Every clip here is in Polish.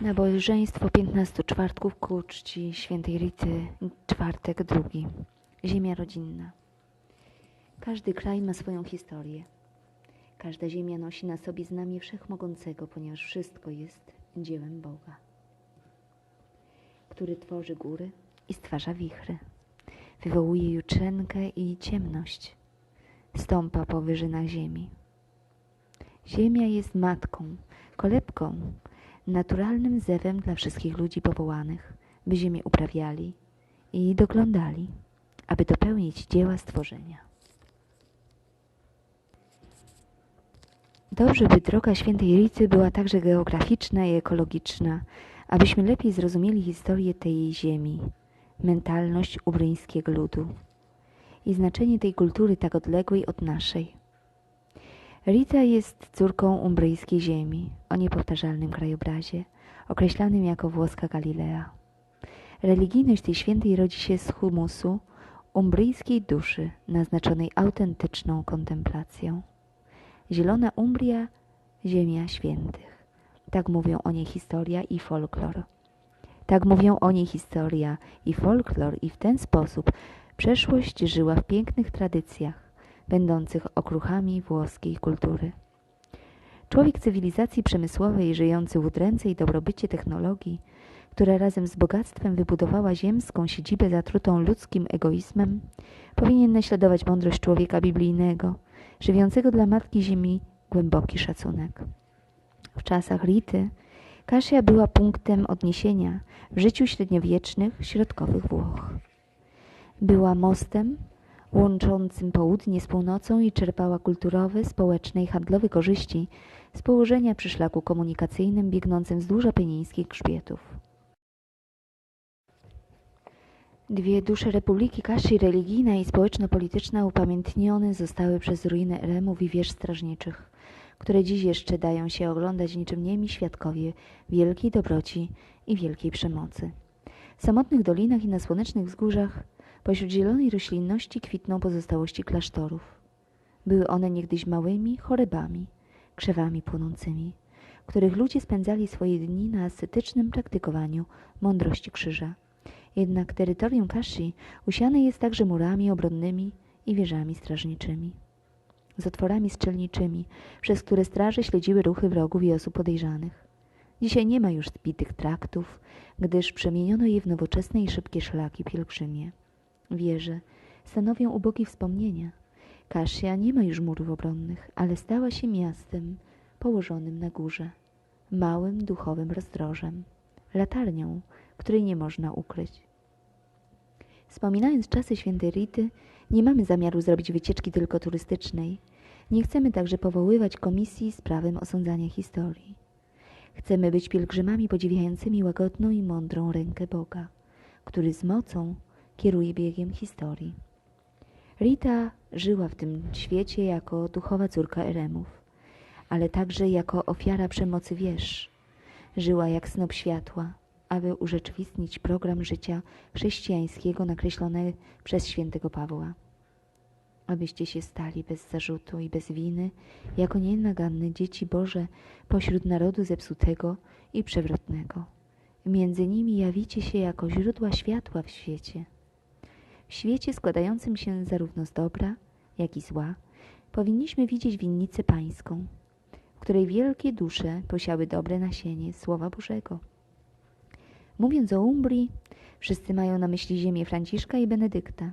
Nabożeństwo piętnastu czwartków ku czci świętej Rity, czwartek drugi. Ziemia rodzinna. Każdy kraj ma swoją historię. Każda ziemia nosi na sobie znamię Wszechmogącego, ponieważ wszystko jest dziełem Boga, który tworzy góry i stwarza wichry. Wywołuje jutrzenkę i ciemność. Stąpa po wyżynach ziemi. Ziemia jest matką, kolebką, naturalnym zewem dla wszystkich ludzi powołanych, by ziemię uprawiali i doglądali, aby dopełnić dzieła stworzenia. Dobrze, by droga świętej Rity była także geograficzna i ekologiczna, abyśmy lepiej zrozumieli historię tej ziemi, mentalność ubryńskiego ludu i znaczenie tej kultury tak odległej od naszej. Rita jest córką umbryjskiej ziemi, o niepowtarzalnym krajobrazie, określanym jako włoska Galilea. Religijność tej świętej rodzi się z humusu umbryjskiej duszy, naznaczonej autentyczną kontemplacją. Zielona Umbria, ziemia świętych. Tak mówią o niej historia i folklor. Tak mówią o niej historia i folklor i w ten sposób przeszłość żyła w pięknych tradycjach, będących okruchami włoskiej kultury. Człowiek cywilizacji przemysłowej, żyjący w udręce i dobrobycie technologii, która razem z bogactwem wybudowała ziemską siedzibę zatrutą ludzkim egoizmem, powinien naśladować mądrość człowieka biblijnego, żywiącego dla Matki Ziemi głęboki szacunek. W czasach Rity Kasia była punktem odniesienia w życiu średniowiecznych, środkowych Włoch. Była mostem łączącym południe z północą i czerpała kulturowe, społeczne i handlowe korzyści z położenia przy szlaku komunikacyjnym biegnącym wzdłuż apenińskich grzbietów. Dwie dusze Republiki Kaszy, religijna i społeczno-polityczna, upamiętnione zostały przez ruiny eremów i wież strażniczych, które dziś jeszcze dają się oglądać niczym niemi świadkowie wielkiej dobroci i wielkiej przemocy. W samotnych dolinach i na słonecznych wzgórzach Pośród zielonej roślinności kwitną pozostałości klasztorów. Były one niegdyś małymi chorebami, krzewami płonącymi, których ludzie spędzali swoje dni na ascetycznym praktykowaniu mądrości krzyża. Jednak terytorium Kashi usiane jest także murami obronnymi i wieżami strażniczymi. Z otworami strzelniczymi, przez które straże śledziły ruchy wrogów i osób podejrzanych. Dzisiaj nie ma już zbitych traktów, gdyż przemieniono je w nowoczesne i szybkie szlaki pielgrzymie. Wieże stanowią ubogie wspomnienia. Kasia nie ma już murów obronnych, ale stała się miastem położonym na górze, małym duchowym rozdrożem, latarnią, której nie można ukryć. Wspominając czasy świętej Rity, nie mamy zamiaru zrobić wycieczki tylko turystycznej. Nie chcemy także powoływać komisji z prawem osądzania historii. Chcemy być pielgrzymami podziwiającymi łagodną i mądrą rękę Boga, który z mocą kieruje biegiem historii. Rita żyła w tym świecie jako duchowa córka Eremów, ale także jako ofiara przemocy wież. Żyła jak snop światła, aby urzeczywistnić program życia chrześcijańskiego nakreślony przez świętego Pawła. Abyście się stali bez zarzutu i bez winy, jako nienaganne dzieci Boże pośród narodu zepsutego i przewrotnego. Między nimi jawicie się jako źródła światła w świecie. W świecie składającym się zarówno z dobra, jak i zła, powinniśmy widzieć winnicę pańską, w której wielkie dusze posiały dobre nasienie Słowa Bożego. Mówiąc o Umbrii, wszyscy mają na myśli ziemię Franciszka i Benedykta,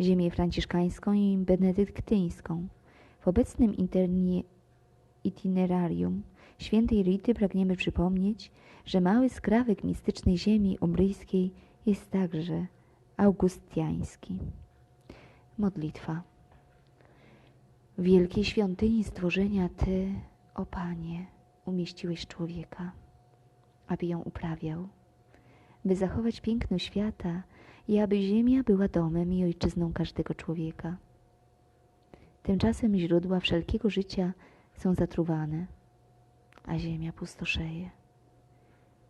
ziemię franciszkańską i benedyktyńską. W obecnym internie itinerarium świętej Rity pragniemy przypomnieć, że mały skrawek mistycznej ziemi umbryjskiej jest także augustiański. Modlitwa. Wielkiej świątyni stworzenia Ty, o Panie, umieściłeś człowieka, aby ją uprawiał, by zachować piękno świata i aby ziemia była domem i ojczyzną każdego człowieka. Tymczasem źródła wszelkiego życia są zatruwane, a ziemia pustoszeje.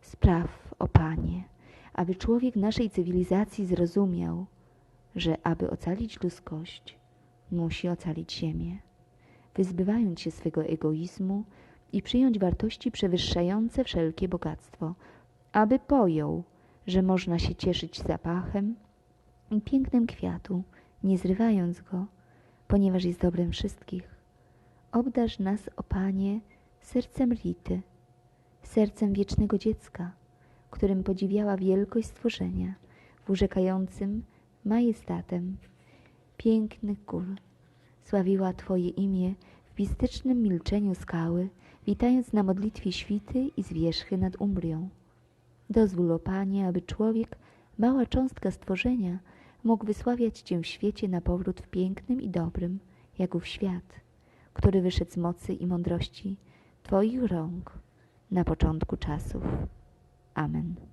Spraw, o Panie, aby człowiek naszej cywilizacji zrozumiał, że aby ocalić ludzkość, musi ocalić Ziemię, wyzbywając się swego egoizmu i przyjąć wartości przewyższające wszelkie bogactwo, aby pojął, że można się cieszyć zapachem i pięknem kwiatu, nie zrywając go, ponieważ jest dobrem wszystkich. Obdarz nas, o Panie, sercem Rity, sercem wiecznego dziecka, którym podziwiała wielkość stworzenia, w urzekającym majestatem pięknych gór. Sławiła Twoje imię w mistycznym milczeniu skały, witając na modlitwie świty i zwierzchy nad Umbrią. Dozwól, o Panie, aby człowiek, mała cząstka stworzenia, mógł wysławiać Cię w świecie na powrót w pięknym i dobrym, jak ów świat, który wyszedł z mocy i mądrości Twoich rąk na początku czasów. Amen.